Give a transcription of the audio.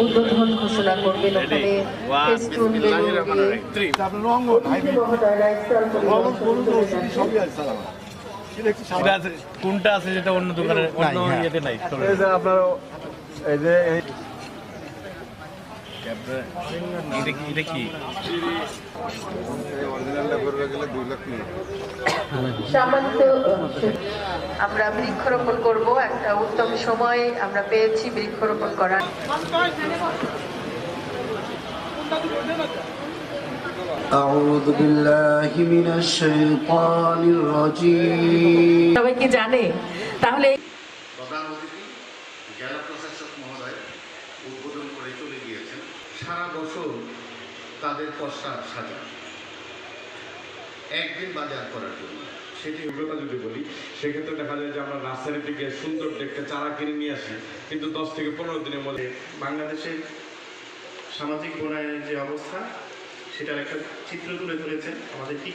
উদ্বোধন ঘোষণা করবেন ওখানে ফেস্টুন কোনটা আছে যেটা অন্য দোকানে অন্য হ্যাঁ। ইয়েতে নাই এই আপনার এই যে এটা কি এটা কি সামান্য আমরা বৃক্ষরোপণ করব একটা উত্তম সময় আমরা পেয়েছি বৃক্ষরোপণ করার أعوذ بالله من الشيطان الرجيم সবাই কি জানে তাহলে প্রধান অতিথি জেলা প্রশাসক মহোদয় সারা বছর তাদের পশ্চাৎ সাজা। একদিন বাজার করার জন্য। সেটি অভিজ্ঞতা যদি বলি, সেক্ষেত্রে দেখা যায় যে আমরা নার্সারি থেকে সুন্দর দেখতে চারা কিনে নিয়ে আসি। কিন্তু দশ থেকে পনেরো দিনের মধ্যে বাংলাদেশের সামাজিক বনায়নের যে অবস্থা, সেটার একটা চিত্র তুলে ধরেছে আমাদের কি